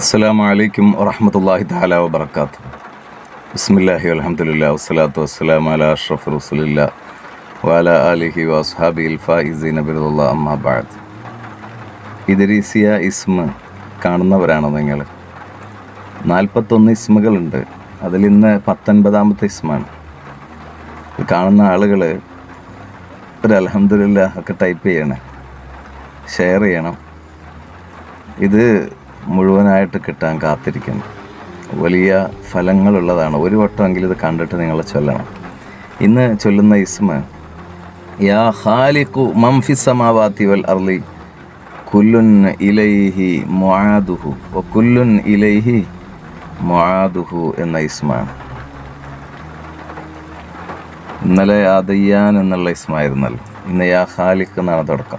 അസ്സലാമു അലൈക്കും വറഹമത്തല്ലാഹി തആല വബറകാത്തു ബിസ്മില്ലാഹി അലഹമുല്ല വസ്സലാത്തു വസ്സലാം അല അഷ്റഫ് റസൂലില്ലാ വാല അലിഹി വസ്ഹാബി ഫായിസീന ബിറുല്ലാ അമ്മാബാദ് ഇദരീസിയ ഇസ്മ കാണുന്നവരാണോ നിങ്ങൾ? നാൽപ്പത്തൊന്ന് ഇസ്മുകളുണ്ട്. അതിൽ ഇന്ന് പത്തൊൻപതാമത്തെ ഇസ്മാണ്. കാണുന്ന ആളുകൾ ഒരു അലഹമില്ല ഒക്കെ ടൈപ്പ് ചെയ്യണം. ഷെയർ ചെയ്യണം. ഇത് മുഴുവനായിട്ട് കിട്ടാൻ കാത്തിരിക്കുന്നു. വലിയ ഫലങ്ങളുള്ളതാണ്. ഒരു വട്ടമെങ്കിലും ഇത് കണ്ടിട്ട് നിങ്ങൾ ചൊല്ലണം. ഇന്ന് ചൊല്ലുന്ന ഇസ്മ യാ ഹാലിഖു മംഫി സമാവാത്തി വൽ അർളി കുല്ലുൻ ഇലൈഹി മുആദുഹു വ കുല്ലുൻ ഇലൈഹി മുആദുഹു എന്ന ഇസ്മാണ്. ഇന്നലെ ആദയ്യാൻ എന്നുള്ള ഇസ്മായിരുന്നല്ലോ ഇന്ന് യാ ഹാലിഖ് എന്നാണ് തുടക്കം.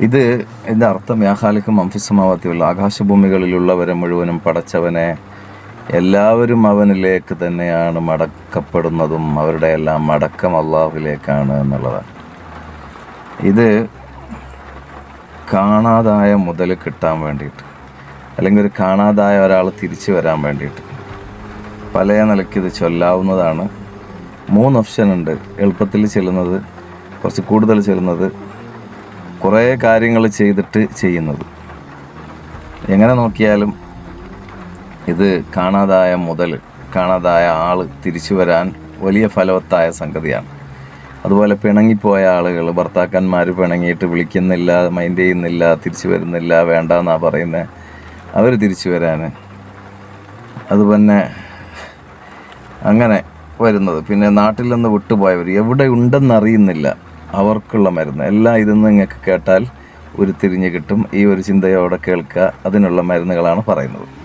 ഇത് ഇതിന്റെ അർത്ഥം യാഹാലിക്കും അംഫിസമാവാത്തിയുള്ള ആകാശഭൂമികളിലുള്ളവരെ മുഴുവനും പടച്ചവനെ എല്ലാവരും അവനിലേക്ക് തന്നെയാണ് മടക്കപ്പെടുന്നതും അവരുടെ എല്ലാം മടക്കം അള്ളാഹുവിലേക്കാണ് എന്നുള്ളതാണ് ഇത് കാണാതായ മുതൽ കിട്ടാൻ വേണ്ടിയിട്ട് അല്ലെങ്കിൽ ഒരു കാണാതായ ഒരാൾ തിരിച്ചു വരാൻ വേണ്ടിയിട്ട്. പല നിലയ്ക്ക് ഇത് ചൊല്ലാവുന്നതാണ്. മൂന്ന് ഓപ്ഷൻ ഉണ്ട്. എളുപ്പത്തിൽ ചെല്ലുന്നത് കുറച്ച് കൂടുതൽ ചെല്ലുന്നത് കുറേ കാര്യങ്ങൾ ചെയ്തിട്ട് ചെയ്യുന്നത്. എങ്ങനെ നോക്കിയാലും ഇത് കാണാതായ മുതൽ കാണാതായ ആൾ തിരിച്ചു വരാൻ വലിയ ഫലവത്തായ സംഗതിയാണ്. അതുപോലെ പിണങ്ങിപ്പോയ ആളുകൾ ഭർത്താക്കന്മാർ പിണങ്ങിയിട്ട് വിളിക്കുന്നില്ല മൈൻഡ് ചെയ്യുന്നില്ല തിരിച്ചു വരുന്നില്ല വേണ്ട എന്നാ പറയുന്നത് അവർ തിരിച്ചു വരാൻ അതുപോലെ അങ്ങനെ വരുന്നത്. പിന്നെ നാട്ടിൽ നിന്ന് വിട്ടുപോയവർ എവിടെ ഉണ്ടെന്നറിയുന്നില്ല. അവർക്കുള്ള മരുന്ന്. എല്ലാം ഇതെന്ന് നിങ്ങൾക്ക് കേട്ടാൽ ഒരു തിരിഞ്ഞു കിട്ടും. ഈ ഒരു ചിന്തയോടെ കേൾക്കുക. അതിനുള്ള മരുന്നുകളാണ് പറയുന്നത്.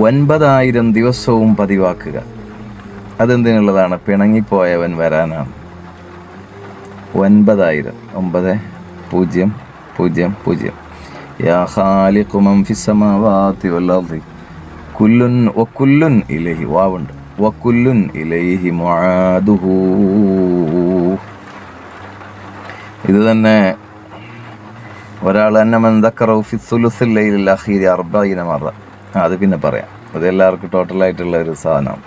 ഒൻപതായിരം ദിവസവും പതിവാക്കുക. അതെന്തിനുള്ളതാണ്? പിണങ്ങിപ്പോയവൻ വരാനാണ്. ഒൻപതായിരം. ഒമ്പത് പൂജ്യം പൂജ്യം പൂജ്യം. യാ ഇലൈഹി. വാവുണ്ട്. വകുല്ലുൻ ഇലൈഹി മുആദുഹു. ഇത് തന്നെ ഒരാൾ അഖീരി അർബീന മറ. അത് പിന്നെ പറയാം. അത് എല്ലാവർക്കും ടോട്ടലായിട്ടുള്ള ഒരു സാധനമാണ്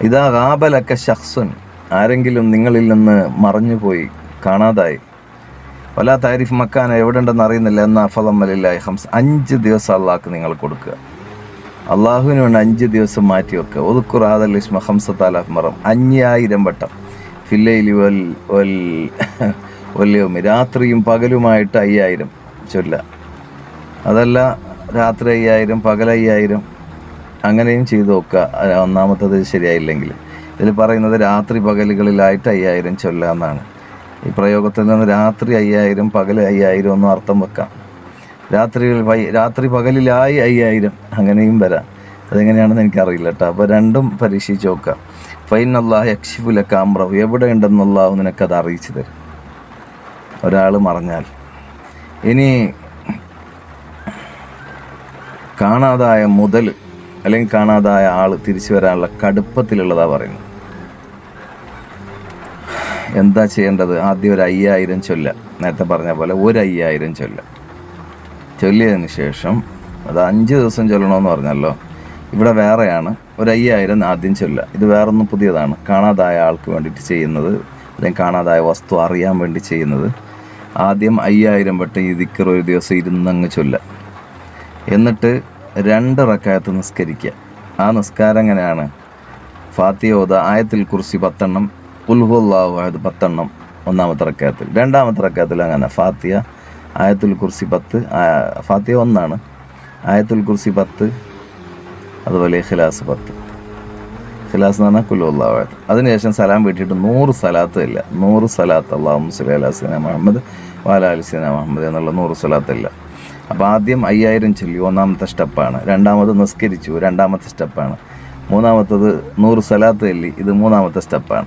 ഇതാ റാബലക്ക ഷഹ്സുൻ ആരെങ്കിലും നിങ്ങളിൽ നിന്ന് മറഞ്ഞുപോയി കാണാതായി. വലാ താരിഫ് മക്കാൻ എവിടെ ഉണ്ടെന്ന് അറിയുന്നില്ല. എന്ന അഫലമലില്ലായി ഹംസ് അഞ്ച് ദിവസം അള്ളാഹ്ക്ക് നിങ്ങൾ കൊടുക്കുക. അള്ളാഹുവിന് വേണ്ടി അഞ്ച് ദിവസം മാറ്റി വെക്കുക. ഒതുക്കുർ ആദൽ ഇസ്മ ഹംസത്താലാഫ് മറം. അഞ്ഞായിരം വട്ടം. ഫില്ലയിൽ വൽ വൽ വല്യവുമി രാത്രിയും പകലുമായിട്ട് അയ്യായിരം ചൊല്ല. അതല്ല രാത്രി അയ്യായിരം പകൽ അയ്യായിരം അങ്ങനെയും ചെയ്തു നോക്കുക. ഒന്നാമത്തത് ശരിയായില്ലെങ്കിൽ. ഇതിൽ പറയുന്നത് രാത്രി പകലുകളിലായിട്ട് അയ്യായിരം ചൊല്ല എന്നാണ്. ഈ പ്രയോഗത്തിൽ നിന്ന് രാത്രി അയ്യായിരം പകൽ അയ്യായിരം ഒന്നും അർത്ഥം വെക്കാം. രാത്രികൾ രാത്രി പകലിലായി അയ്യായിരം അങ്ങനെയും വരാം. അതെങ്ങനെയാണെന്ന് എനിക്കറിയില്ല കേട്ടോ. അപ്പോൾ രണ്ടും പരീക്ഷിച്ച് നോക്കുക ഫൈൻ അള്ളാഹ് യക്ഷിഫുല എവിടെ എവിടെ ഉണ്ടെന്നുള്ള നിനക്കത് അറിയിച്ചു തരും. ഒരാൾ മറഞ്ഞാൽ. ഇനി കാണാതായ മുതൽ അല്ലെങ്കിൽ കാണാതായ ആൾ തിരിച്ചു വരാനുള്ള കടുപ്പത്തിലുള്ളതാ പറയുന്നത്. എന്താ ചെയ്യേണ്ടത്? ആദ്യം ഒരു അയ്യായിരം ചൊല്ല. നേരത്തെ പറഞ്ഞ പോലെ ഒരു അയ്യായിരം ചൊല്ല. ചൊല്ലിയതിന് ശേഷം അത് അഞ്ച് ദിവസം ചൊല്ലണമെന്ന് പറഞ്ഞല്ലോ. ഇവിടെ വേറെയാണ്. ഒരു അയ്യായിരം ആദ്യം ചൊല്ല. ഇത് വേറൊന്നും പുതിയതാണ്. കാണാതായ ആൾക്ക് വേണ്ടിയിട്ട് ചെയ്യുന്നത് അല്ലെങ്കിൽ കാണാതായ വസ്തു അറിയാൻ വേണ്ടി ചെയ്യുന്നത് ആദ്യം അയ്യായിരം വട്ടം ഈ ദിക്കർ ഒരു ദിവസം ഇരുന്നങ്ങ് ചൊല്ല. എന്നിട്ട് രണ്ട് റക്കായത്ത് നിസ്കരിക്കുക ആ നിസ്കാരം എങ്ങനെയാണ്? ഫാത്തിയോദ ആയത്തിൽ കുറിച്ച് പത്തെണ്ണം ഉൽഹുല്ലാഹു ആയത് പത്തെണ്ണം ഒന്നാമത്തെ റക്കായത്തിൽ. രണ്ടാമത്തെ റക്കായത്തിൽ അങ്ങനെ. ഫാത്തിയ ആയത്തുൽ കുർസി പത്ത് ഫാത്തിയ ഒന്നാണ്. ആയത്തുൽ കുർസി പത്ത് അതുപോലെ ഖിലാസ് പത്ത്. ഖിലാസ് എന്ന് പറഞ്ഞാൽ കുല്ലുള്ളാഹത്ത് അതിനുശേഷം സലാം വീട്ടിയിട്ട് നൂറ് സലാത്ത് ഇല്ല നൂറ് സലാത്ത് അള്ളാഹു മുസ്ലി അലാസിന മുഹമ്മദ് വാല അലിസിന മുഹമ്മദ് എന്നുള്ള നൂറ് സലാത്ത് ഇല്ല അപ്പോൾ ആദ്യം അയ്യായിരം ചൊല്ലി ഒന്നാമത്തെ സ്റ്റെപ്പാണ്. രണ്ടാമത് നിസ്കരിച്ചു രണ്ടാമത്തെ സ്റ്റെപ്പാണ്. മൂന്നാമത്തത് നൂറ് സലാത്ത് ചൊല്ലി ഇത് മൂന്നാമത്തെ സ്റ്റെപ്പാണ്.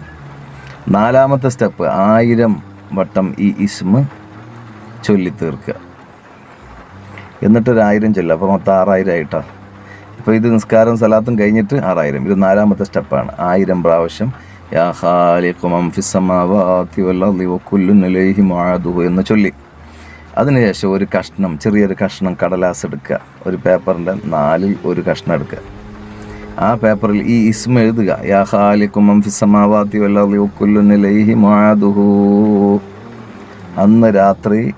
നാലാമത്തെ സ്റ്റെപ്പ് ആയിരം വട്ടം ഈ ഇസ്മ് ചൊല്ലി തീർക്കുക എന്നിട്ടൊരായിരം ചൊല്ലുക അപ്പോൾ മൊത്തം ആറായിരം ആയിട്ടാ. ഇപ്പോൾ ഇത് നിസ്കാരം സലാത്തും കഴിഞ്ഞിട്ട് ആറായിരം. ഇത് നാലാമത്തെ സ്റ്റെപ്പാണ്. ആയിരം പ്രാവശ്യം യാ എന്ന് ചൊല്ലി. അതിനുശേഷം ഒരു കഷ്ണം ചെറിയൊരു കഷ്ണം കടലാസ് എടുക്കുക. ഒരു പേപ്പറിന്റെ നാലിൽ ഒരു കഷ്ണം എടുക്കുക. ആ പേപ്പറിൽ ഈ ഇസ്മ എഴുതുക. യാ ഖാലിഖും ഫിസമാവാത്തി വകുല്ലുൻ ഇലൈഹി അന്ന് രാത്രി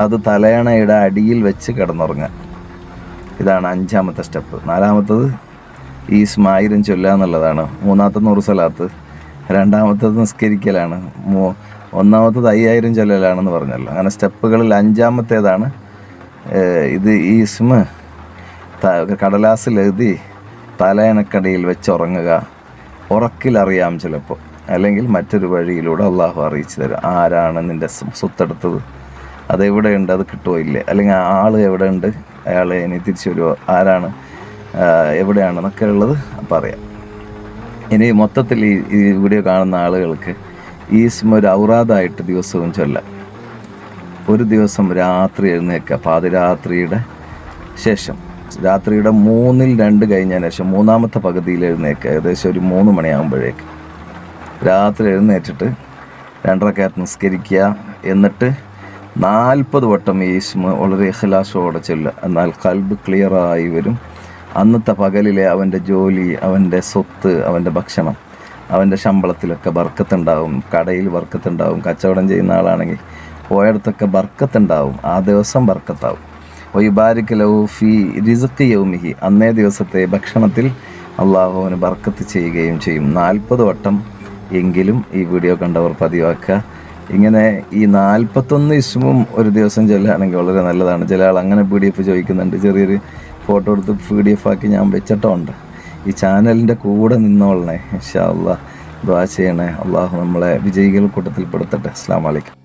അത് തലയണയുടെ അടിയിൽ വെച്ച് കിടന്നുറങ്ങുക. ഇതാണ് അഞ്ചാമത്തെ സ്റ്റെപ്പ്. നാലാമത്തത് ഈ സ്മായിരം ചൊല്ലുക എന്നുള്ളതാണ്. മൂന്നാമത്തെ നൂറ് സ്വലാത്ത്. രണ്ടാമത്തത് നിസ്കരിക്കലാണ്. മൂ ഒന്നാമത്തത് അയ്യായിരം ചൊല്ലലാണെന്ന് പറഞ്ഞല്ലോ. അങ്ങനെ സ്റ്റെപ്പുകളിൽ അഞ്ചാമത്തേതാണ് ഇത് ഈ കടലാസിലെഴുതി കടലാസിൽ എഴുതി തലയണക്കടിയിൽ വെച്ചുറങ്ങുക ഉറക്കിലറിയാം ചിലപ്പോൾ. അല്ലെങ്കിൽ മറ്റൊരു വഴിയിലൂടെ അള്ളാഹു അറിയിച്ചു തരും. ആരാണ് നിന്റെ സ്വ- സ്വത്തെടുത്തത്? അതെവിടെയുണ്ട്? അത് കിട്ടുമോ ഇല്ലേ? അല്ലെങ്കിൽ ആൾ എവിടെയുണ്ട്? അയാൾ ഇനി തിരിച്ചു വരുമോ ആരാണ്? എവിടെയാണെന്നൊക്കെ ഉള്ളത് പറയാം. ഇനി മൊത്തത്തിൽ ഈ ഈ വീഡിയോ കാണുന്ന ആളുകൾക്ക് ഈ ഇസ്മ ഒരു ഔറാദായിട്ട് ദിവസവും ചൊല്ലാം. ഒരു ദിവസം രാത്രി എഴുന്നേൽക്കുക. പാതിരാത്രിയുടെ ശേഷം. രാത്രിയുടെ മൂന്നിൽ രണ്ട് കഴിഞ്ഞതിന് ശേഷം മൂന്നാമത്തെ പകുതിയിൽ എഴുന്നേൽക്കുക. ഏകദേശം ഒരു മൂന്ന് മണിയാകുമ്പോഴേക്ക്. രാത്രി എഴുന്നേറ്റിട്ട് രണ്ടരക്കകത്ത് നിസ്കരിക്കുക. എന്നിട്ട് നാൽപ്പത് വട്ടം ഈ വളരെ ഇഖ്ലാസോടെ ചെല്ലുക എന്നാൽ കൽബ് ക്ലിയറായി വരും. അന്നത്തെ പകലിലെ അവന്റെ ജോലി അവന്റെ സ്വത്ത് അവന്റെ ഭക്ഷണം അവന്റെ ശമ്പളത്തിലൊക്കെ ബർക്കത്തുണ്ടാവും. കടയിൽ ബർക്കത്തുണ്ടാവും. കച്ചവടം ചെയ്യുന്ന ആളാണെങ്കിൽ പോയടത്തൊക്കെ ബർക്കത്തുണ്ടാവും. ആ ദിവസം ബർക്കത്താവും. ഒയ്ബാരിക് ലൗഫി റിസക്ക് യൗമിഹി. അന്നേ ദിവസത്തെ ഭക്ഷണത്തിൽ അള്ളാഹുവിന് ബർക്കത്ത് ചെയ്യുകയും ചെയ്യും. നാൽപ്പത് വട്ടം എങ്കിലും ഈ വീഡിയോ കണ്ടവർ പതിവാക്കുക. ഇങ്ങനെ ഈ നാൽപ്പത്തൊന്ന് ഇസ്മും ഒരു ദിവസം ചൊല്ലുകയാണെങ്കിൽ വളരെ നല്ലതാണ്. ചില ആൾ അങ്ങനെ പി ഡി എഫ് ചോദിക്കുന്നുണ്ട്. ചെറിയൊരു ഫോട്ടോ എടുത്ത് പി ഡി എഫ് ആക്കി ഞാൻ വെച്ചിട്ടുണ്ട്. ഈ ചാനലിന്റെ കൂടെ നിന്നോളണേ. ഇൻഷാ അള്ളാഹ് ദ്വാ ചെയ്യണേ. അള്ളാഹു നമ്മളെ വിജയികൾ കൂട്ടത്തിൽ പെടുത്തട്ടെ അസ്സാം വലൈക്കും